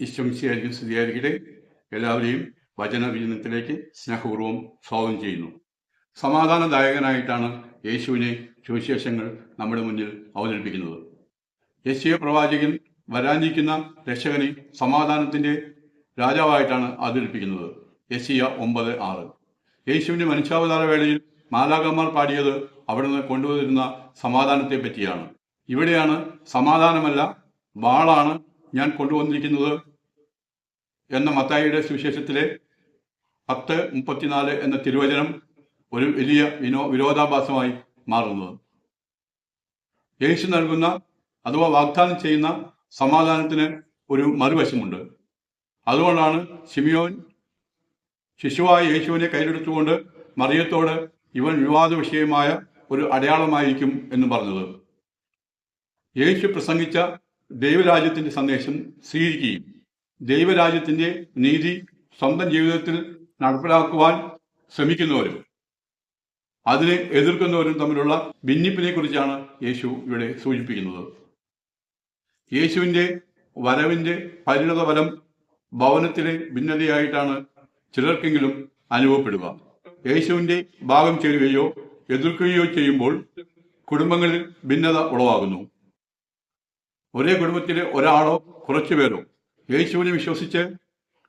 ഈശ്വംശിയായിരിക്കും സ്ഥിതിയായിരിക്കട്ടെ. എല്ലാവരെയും വചന വിചനത്തിലേക്ക് സ്നേഹപൂർവം സ്വാഗതം ചെയ്യുന്നു. സമാധാനദായകനായിട്ടാണ് യേശുവിനെ സുവിശേഷങ്ങൾ നമ്മുടെ മുന്നിൽ അവതരിപ്പിക്കുന്നത്. യേശുവ പ്രവാചകൻ വരാനിരിക്കുന്ന രക്ഷകനെ സമാധാനത്തിന്റെ രാജാവായിട്ടാണ് അവതരിപ്പിക്കുന്നത്. യശിയ ഒമ്പത് ആറ്. യേശുവിന്റെ മനുഷ്യാവതാര വേളയിൽ മാലാകന്മാർ പാടിയത് അവിടുന്ന് കൊണ്ടുവരുന്ന സമാധാനത്തെ പറ്റിയാണ് ഇവിടെയാണ് സമാധാനമല്ല വാളാണ് ഞാൻ കൊണ്ടുവന്നിരിക്കുന്നത് എന്ന മത്തായിയുടെ സുവിശേഷത്തിലെ പത്ത് മുപ്പത്തിനാല് എന്ന തിരുവചനം ഒരു വലിയ വിനോ വിരോധാഭാസമായി മാറുന്നത്. യേശു നൽകുന്ന അഥവാ വാഗ്ദാനം ചെയ്യുന്ന സമാധാനത്തിന് ഒരു മറുവശമുണ്ട്. അതുകൊണ്ടാണ് ഷിമിയോൻ ശിശുവായ യേശുവിനെ കയ്യിലെടുത്തുകൊണ്ട് മറിയത്തോട് ഇവൻ വിവാദ വിഷയമായ ഒരു അടയാളമായിരിക്കും എന്ന് പറഞ്ഞത്. യേശു പ്രസംഗിച്ച ദൈവരാജ്യത്തിന്റെ സന്ദേശം സ്വീകരിക്കുകയും ദൈവരാജ്യത്തിന്റെ നീതി സ്വന്തം ജീവിതത്തിൽ നടപ്പിലാക്കുവാൻ ശ്രമിക്കുന്നവരും അതിനെ എതിർക്കുന്നവരും തമ്മിലുള്ള ഭിന്നിപ്പിനെ കുറിച്ചാണ് യേശു ഇവിടെ സൂചിപ്പിക്കുന്നത്. യേശുവിന്റെ വരവിന്റെ പരിണത ഫലം ഭവനത്തിലെ ഭിന്നതയായിട്ടാണ് ചിലർക്കെങ്കിലും അനുഭവപ്പെടുക. യേശുവിന്റെ ഭാഗം ചേരുകയോ എതിർക്കുകയോ ചെയ്യുമ്പോൾ കുടുംബങ്ങളിൽ ഭിന്നത ഉളവാകുന്നു. ഒരേ കുടുംബത്തിലെ ഒരാളോ കുറച്ചുപേരോ യേശുവിനെ വിശ്വസിച്ച്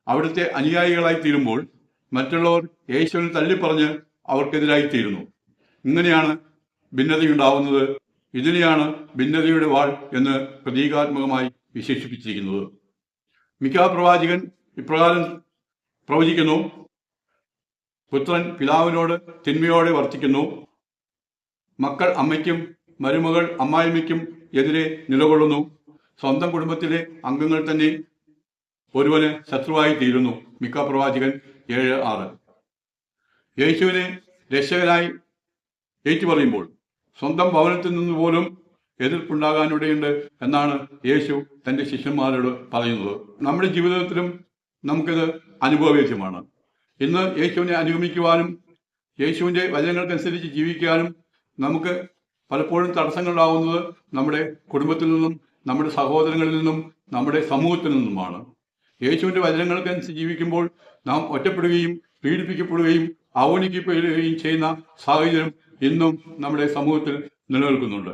അവിടുത്തെ അനുയായികളായി തീരുമ്പോൾ മറ്റുള്ളവർ യേശുവിനെ തള്ളിപ്പറഞ്ഞ് അവർക്കെതിരായി തീരുന്നു. ഇങ്ങനെയാണ് ഭിന്നതയുണ്ടാവുന്നത്. ഇതിനെയാണ് ഭിന്നതയുടെ വാൾ എന്ന് പ്രതീകാത്മകമായി വിശേഷിപ്പിച്ചിരിക്കുന്നത്. മിക്ക പ്രവാചകൻ ഇപ്രകാരം പ്രവചിക്കുന്നു. പുത്രൻ പിതാവിനോട് തിന്മയോടെ വർത്തിക്കുന്നു. മക്കൾ അമ്മയ്ക്കും മരുമകൾ അമ്മായിമ്മയ്ക്കും എതിരെ നിലകൊള്ളുന്നു. സ്വന്തം കുടുംബത്തിലെ അംഗങ്ങൾ തന്നെ ഒരുവന് ശത്രുവായി തീരുന്നു. മിക്ക പ്രവാചകൻ ഏഴ് ആറ്. യേശുവിനെ രക്ഷകനായി ഏറ്റുപറയുമ്പോൾ സ്വന്തം ഭവനത്തിൽ നിന്ന് പോലും എതിർപ്പുണ്ടാകാനിടയുണ്ട് എന്നാണ് യേശു തന്റെ ശിഷ്യന്മാരോട് പറയുന്നത്. നമ്മുടെ ജീവിതത്തിലും നമുക്കിത് അനുഭവവേദ്യമാണ്. ഇന്ന് യേശുവിനെ അനുഗമിക്കുവാനും യേശുവിന്റെ വചനങ്ങൾക്കനുസരിച്ച് ജീവിക്കാനും നമുക്ക് പലപ്പോഴും തടസ്സങ്ങളുണ്ടാകുന്നത് നമ്മുടെ കുടുംബത്തിൽ നിന്നും നമ്മുടെ സഹോദരങ്ങളിൽ നിന്നും നമ്മുടെ സമൂഹത്തിൽ നിന്നുമാണ്. യേശുവിന്റെ വചനങ്ങൾക്കനുസരിച്ച് ജീവിക്കുമ്പോൾ നാം ഒറ്റപ്പെടുകയും പീഡിപ്പിക്കപ്പെടുകയും അവഗണിക്കപ്പെടുകയും ചെയ്യുന്ന സാഹചര്യം ഇന്നും നമ്മുടെ സമൂഹത്തിൽ നിലനിൽക്കുന്നുണ്ട്.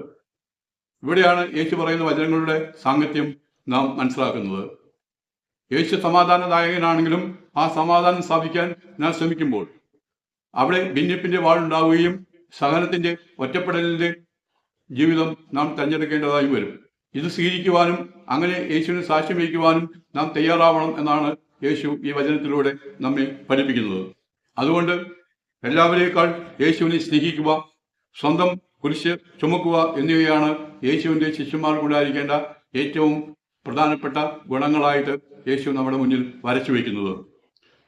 ഇവിടെയാണ് യേശു പറയുന്ന വചനങ്ങളുടെ സാങ്കത്യം നാം മനസ്സിലാക്കുന്നത്. യേശു സമാധാനദായകനാണെങ്കിലും ആ സമാധാനം സ്ഥാപിക്കാൻ നാം ശ്രമിക്കുമ്പോൾ അവിടെ ഭിന്നിപ്പിന്റെ വാളുണ്ടാവുകയും സഹനത്തിന്റെ ഒറ്റപ്പെടലിന്റെ ജീവിതം നാം തെരഞ്ഞെടുക്കേണ്ടതായി വരും. ഇത് സ്വീകരിക്കുവാനും അങ്ങനെ യേശുവിന് സാക്ഷ്യം വഹിക്കുവാനും നാം തയ്യാറാവണം എന്നാണ് യേശു ഈ വചനത്തിലൂടെ നമ്മെ പഠിപ്പിക്കുന്നത്. അതുകൊണ്ട് എല്ലാവരേക്കാൾ യേശുവിനെ സ്നേഹിക്കുക സ്വന്തം കുരിശ് ചുമക്കുക എന്നിവയാണ് യേശുവിന്റെ ശിഷ്യന്മാർക്കുണ്ടായിരിക്കേണ്ട ഏറ്റവും പ്രധാനപ്പെട്ട ഗുണങ്ങളായിട്ട് യേശു നമ്മുടെ മുന്നിൽ വരച്ചു വയ്ക്കുന്നത്.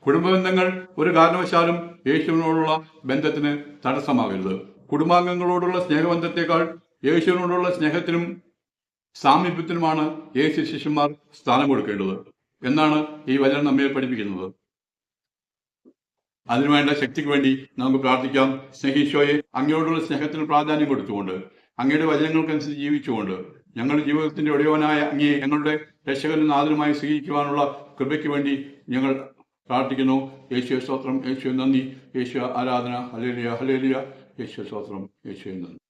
കുടുംബബന്ധങ്ങൾ ഒരു കാരണവശാലും യേശുവിനോടുള്ള ബന്ധത്തിന് തടസ്സമാകരുത്. കുടുംബാംഗങ്ങളോടുള്ള സ്നേഹബന്ധത്തെക്കാൾ യേശുവിനോടുള്ള സ്നേഹത്തിനും സാമീപ്യത്തിനുമാണ് യേശു ശിഷ്യന്മാർ സ്ഥാനം കൊടുക്കേണ്ടത്. എന്നാണ് ഈ വചനം നമ്മെ പഠിപ്പിക്കുന്നത്. അതിനുവേണ്ട ശക്തിക്ക് വേണ്ടി നമുക്ക് പ്രാർത്ഥിക്കാം. സ്നേഹീശോയെ അങ്ങയോടുള്ള സ്നേഹത്തിന് പ്രാധാന്യം കൊടുത്തുകൊണ്ട് അങ്ങയുടെ വചനങ്ങൾക്കനുസരിച്ച് ജീവിച്ചുകൊണ്ട് ഞങ്ങളുടെ ജീവിതത്തിന്റെ ഒടിയവനായ അങ്ങയെ ഞങ്ങളുടെ രക്ഷകനും നാഥനുമായി സ്വീകരിക്കുവാനുള്ള കൃപയ്ക്ക് വേണ്ടി ഞങ്ങൾ പ്രാർത്ഥിക്കുന്നു. യേശു സ്തോത്രം. യേശു നന്ദി. യേശു ആരാധന. ഹലേലിയ ഹലേലിയ യേശു സ്തോത്രം. യേശു നന്ദി.